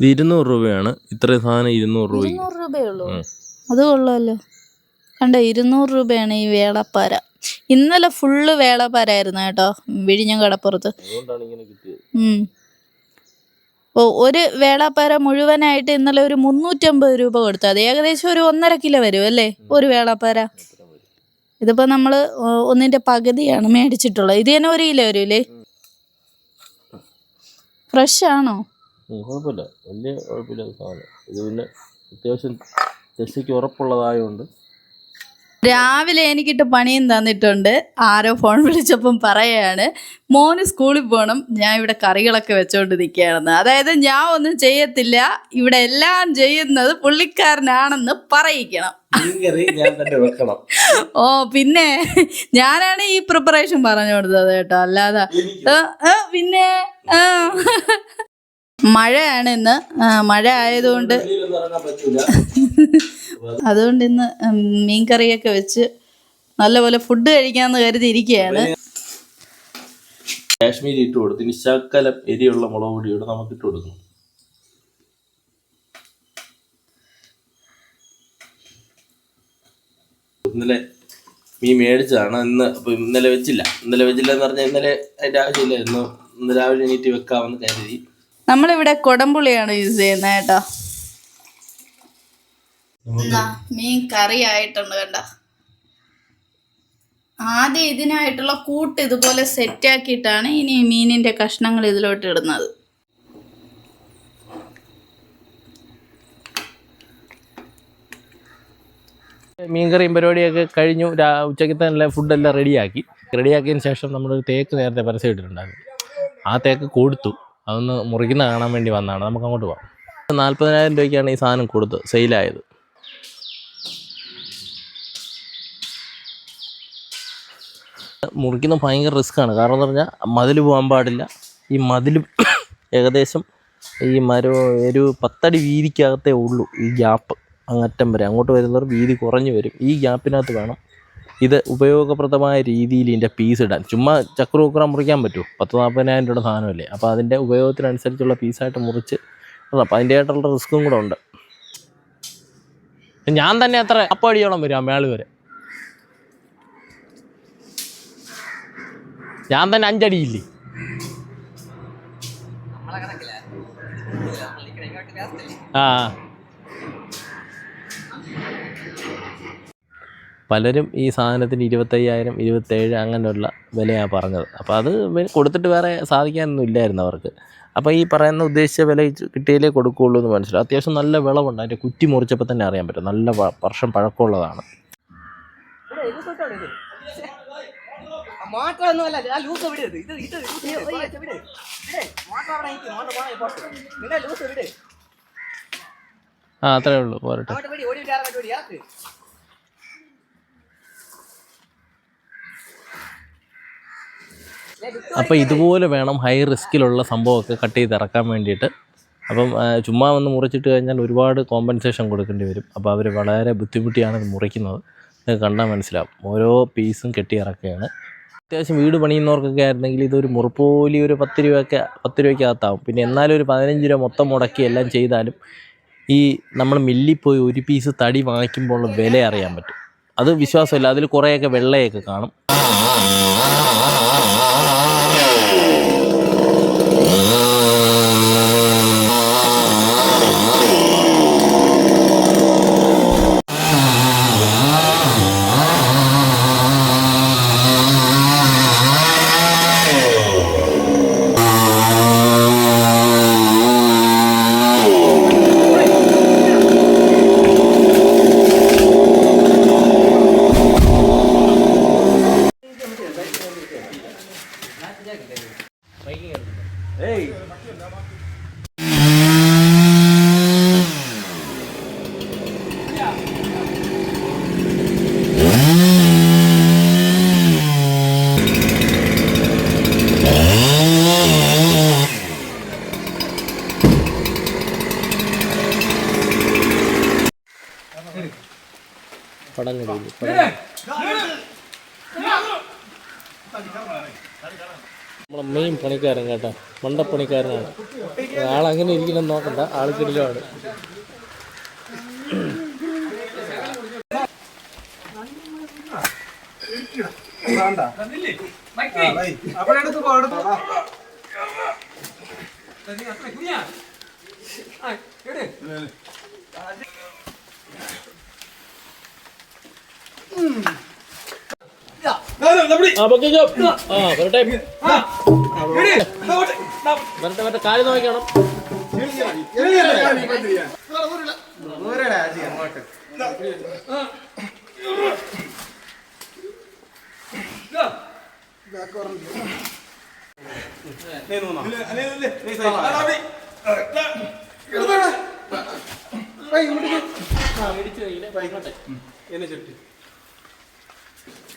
ഇത് ഇരുന്നൂറ് രൂപയാണ്. ഇത്രയും സാധനം ഇരുന്നൂറ് രൂപ ഇരുന്നൂറ് രൂപയേ ഉള്ളൂ. അത് കൊള്ളാമല്ലോ കണ്ട ഇരുന്നൂറ് രൂപയാണ് ഈ വേളപ്പാര. ഇന്നലെ ഫുള്ള് വേളപ്പാരായിരുന്നു കേട്ടോ വിഴിഞ്ഞം കടപ്പുറത്ത്. അതുകൊണ്ടാണ് ഇങ്ങനെ കിട്ടിയത്. ഉം. ഓ ഒരു വേളാപ്പാര മുഴുവനായിട്ട് ഇന്നലെ ഒരു മുന്നൂറ്റമ്പത് രൂപ കൊടുത്തു. അത് ഏകദേശം ഒരു ഒന്നര കിലോ വരും അല്ലേ? ഒരു വേളാപ്പാര. ഇതിപ്പോ നമ്മൾ ഒന്നിന്റെ പകുതിയാണ് മേടിച്ചിട്ടുള്ളത്. ഇത് തന്നെ ഒരു കിലോ വരൂലേ? ഫ്രഷ് ആണോ? കുഴപ്പമില്ല. വലിയ കുഴപ്പമില്ലാത്ത സാധനം. ഇത് പിന്നെ അത്യാവശ്യം ചെസ്സിക്ക് ഉറപ്പുള്ളതായതുകൊണ്ട് രാവിലെ എനിക്കിട്ട് പണിയും തന്നിട്ടുണ്ട്. ആരോ ഫോൺ വിളിച്ചപ്പം പറയാണ് മോന് സ്കൂളിൽ പോകണം ഞാൻ ഇവിടെ കറികളൊക്കെ വെച്ചോണ്ട് നിൽക്കുകയാണെന്ന് അതായത് ഞാൻ ഒന്നും ചെയ്യത്തില്ല. ഇവിടെ എല്ലാം ചെയ്യുന്നത് പുള്ളിക്കാരനാണെന്ന് പറയിക്കണം. ഞാൻ തന്നെ വെക്കണം. ഓ പിന്നെ ഞാനാണ് ഈ പ്രിപ്പറേഷൻ പറഞ്ഞു കൊടുത്തത് കേട്ടോ. അല്ലാതെ പിന്നെ ആ. മഴയാണ് ഇന്ന് മഴ ആയതുകൊണ്ട് അതുകൊണ്ട് ഇന്ന് മീൻകറിയൊക്കെ വെച്ച് നല്ലപോലെ ഫുഡ് കഴിക്കാമെന്ന് കരുതി ഇരിക്കുകയാണ് കാശ്മീരി ഇട്ട് കൊടുത്ത് ഇനി എരിയുള്ള മുളക് പൊടിയോട് നമുക്ക് ഇട്ട് കൊടുക്കണം. ഇന്നലെ മീൻ മേടിച്ചതാണ്. ഇന്ന് അപ്പൊ ഇന്നലെ വെച്ചില്ല. ഇന്നലെ വെച്ചില്ല എന്ന് പറഞ്ഞാൽ ഇന്നലെ അതിന്റെ ആവശ്യമില്ലായിരുന്നു ഇന്ന് രാവിലെ എണീറ്റ് വെക്കാമെന്ന് കരുതി. നമ്മളിവിടെ കൊടംപുളിയാണ് യൂസ് ചെയ്യുന്നത് കേട്ടോ. മീൻ കറി ആയിട്ടുണ്ട് കണ്ട. ആദ്യം ഇതിനായിട്ടുള്ള കൂട്ട് ഇതുപോലെ സെറ്റ് ആക്കിയിട്ടാണ് ഇനി മീനിന്റെ കഷ്ണങ്ങൾ ഇതിലോട്ട് ഇടുന്നത്. മീൻകറിയും പരിപാടിയൊക്കെ കഴിഞ്ഞു. ഉച്ചയ്ക്ക് തന്നെ ഫുഡെല്ലാം റെഡിയാക്കി റെഡിയാക്കിയതിന് ശേഷം നമ്മളൊരു തേക്ക് നേരത്തെ പരസ്യം ഇട്ടിട്ടുണ്ടായിരുന്നു. ആ തേക്ക് കൊടുത്തു. അതൊന്ന് മുറിക്കുന്ന കാണാൻ വേണ്ടി വന്നതാണ്. നമുക്ക് അങ്ങോട്ട് പോകാം നാൽപ്പതിനായിരം രൂപയ്ക്കാണ് ഈ സാധനം കൊടുത്ത് സെയിലായത്. മുറിക്കുന്ന ഭയങ്കര റിസ്ക്കാണ് കാരണം എന്ന് പറഞ്ഞാൽ മതിൽ പോകാൻ പാടില്ല. ഈ മതിൽ ഏകദേശം ഈ മരം ഒരു പത്തടി വീതിക്കകത്തേ ഉള്ളൂ ഈ ഗ്യാപ്പ് അങ്ങറ്റം വരെ. അങ്ങോട്ട് വരുന്നവർ വീതി കുറഞ്ഞു വരും. ഈ ഗ്യാപ്പിനകത്ത് വേണം ഇത് ഉപയോഗപ്രദമായ രീതിയിൽ ഇതിന്റെ പീസ് ഇടാൻ. ചുമ്മാ ചക്ര കുക്കറ മുറിക്കാൻ പറ്റുമോ? പത്ത് നാൽപ്പതിനായിരം രൂപയുടെ സാധനമല്ലേ? അപ്പോൾ അതിന്റെ ഉപയോഗത്തിനനുസരിച്ചുള്ള പീസായിട്ട് മുറിച്ച് അപ്പോൾ അതിന്റെതായിട്ടുള്ള റിസ്ക്കും കൂടെ ഉണ്ട്. ഞാൻ തന്നെ അത്ര അപ്പടിയോളം വരും അമ്മയാൾ വരെ. ഞാൻ തന്നെ അഞ്ചടിയില്ലേ ആ. പലരും ഈ സാധനത്തിന് ഇരുപത്തയ്യായിരം ഇരുപത്തേഴ് അങ്ങനെയുള്ള വിലയാണ് പറഞ്ഞത്. അപ്പോൾ അത് കൊടുത്തിട്ട് വേറെ സാധിക്കാനൊന്നും ഇല്ലായിരുന്നു അവർക്ക്. അപ്പോൾ ഈ പറയുന്ന ഉദ്ദേശിച്ച വില കിട്ടിയാലേ കൊടുക്കുകയുള്ളൂ എന്ന് മനസ്സിലാവും അത്യാവശ്യം നല്ല വിളവുണ്ട്. അതിന്റെ കുറ്റി മുറിച്ചപ്പോൾ തന്നെ അറിയാൻ പറ്റും. നല്ല വർഷം പഴക്കമുള്ളതാണ്. മാറ്റമൊന്നുമല്ല. ലൂസ് വിടരുത് ഇത് ഇത് ആ അത്രേ ഉള്ളൂ. പോരട്ടെ അങ്ങോട്ട് വിടി ഓടി വിടാറ് വിടി ഇറക്ക് അപ്പോൾ ഇതുപോലെ വേണം ഹൈ റിസ്കിലുള്ള സംഭവമൊക്കെ കട്ട് ചെയ്ത് ഇറക്കാൻ വേണ്ടിയിട്ട്. അപ്പം ചുമ്മാ വന്ന് മുറിച്ചിട്ട് കഴിഞ്ഞാൽ ഒരുപാട് കോമ്പൻസേഷൻ കൊടുക്കേണ്ടി വരും. അപ്പോൾ അവർ വളരെ ബുദ്ധിമുട്ടിയാണ് ഇത് മുറിക്കുന്നത്. നിങ്ങൾക്ക് കണ്ടാൽ മനസ്സിലാവും. ഓരോ പീസും കെട്ടി ഇറക്കുകയാണ്. അത്യാവശ്യം വീട് പണിയുന്നവർക്കൊക്കെ ആയിരുന്നെങ്കിൽ ഇതൊരു മുറിപ്പോലി ഒരു പത്ത് രൂപയൊക്കെ പത്ത് രൂപയ്ക്കകത്താവും. പിന്നെ എന്നാലും ഒരു പതിനഞ്ച് രൂപ മൊത്തം മുടക്കി എല്ലാം ചെയ്താലും ഈ നമ്മൾ മില്ലിൽ പോയി ഒരു പീസ് തടി വാങ്ങിക്കുമ്പോൾ വില അറിയാൻ പറ്റും. അത് വിശ്വാസമില്ല. അതിൽ കുറേയൊക്കെ വെള്ളയൊക്കെ കാണും. പടങ്ങടി നമ്മളെ മെയിൻ പണിക്കാരൻ കേട്ടോ മണ്ടപ്പണിക്കാരനാണ് ആളങ്ങനെ ഇരിക്കണം നോക്കണ്ട ആൾക്കിടയിലാണ് ആ പൊക്കിക്കോ ആ വരട്ടെ വരട്ടെ കാൽ നോക്കണം തള്ള തള്ള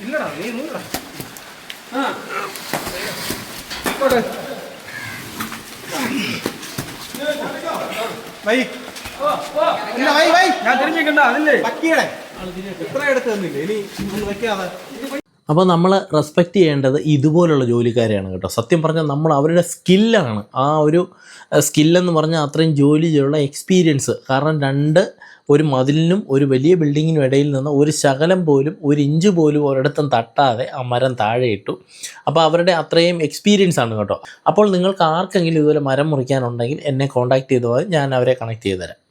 ഇല്ലടാ നീ നൂറ വൈ ഇല്ല വൈ വൈ ഞാൻ തിരിഞ്ഞിട്ടുണ്ടാ അതില്ലേ പക്കിയടെ ഇത്ര എടുത്ത് തന്നില്ലേ ഇനി വെക്കാതെ അപ്പോൾ നമ്മൾ റെസ്പെക്റ്റ് ചെയ്യേണ്ടത് ഇതുപോലുള്ള ജോലിക്കാരെയാണ് കേട്ടോ. സത്യം പറഞ്ഞാൽ നമ്മൾ അവരുടെ സ്കില്ലാണ് ആ ഒരു സ്കില്ലെന്ന് പറഞ്ഞാൽ അത്രയും ജോലി ചെയ്യുള്ള എക്സ്പീരിയൻസ് കാരണം രണ്ട് ഒരു മതിലിനും ഒരു വലിയ ബിൽഡിങ്ങിനും ഇടയിൽ നിന്ന് ഒരു ശകലം പോലും ഒരു ഇഞ്ച് പോലും ഒരിടത്തും തട്ടാതെ ആ മരം താഴെ ഇട്ടു. അപ്പോൾ അവരുടെ അത്രയും എക്സ്പീരിയൻസ് ആണ് കേട്ടോ. അപ്പോൾ നിങ്ങൾക്ക് ആർക്കെങ്കിലും ഇതുപോലെ മരം മുറിക്കാനുണ്ടെങ്കിൽ എന്നെ കോൺടാക്ട് ചെയ്താൽ ഞാൻ അവരെ കണക്ട് ചെയ്തു തരാം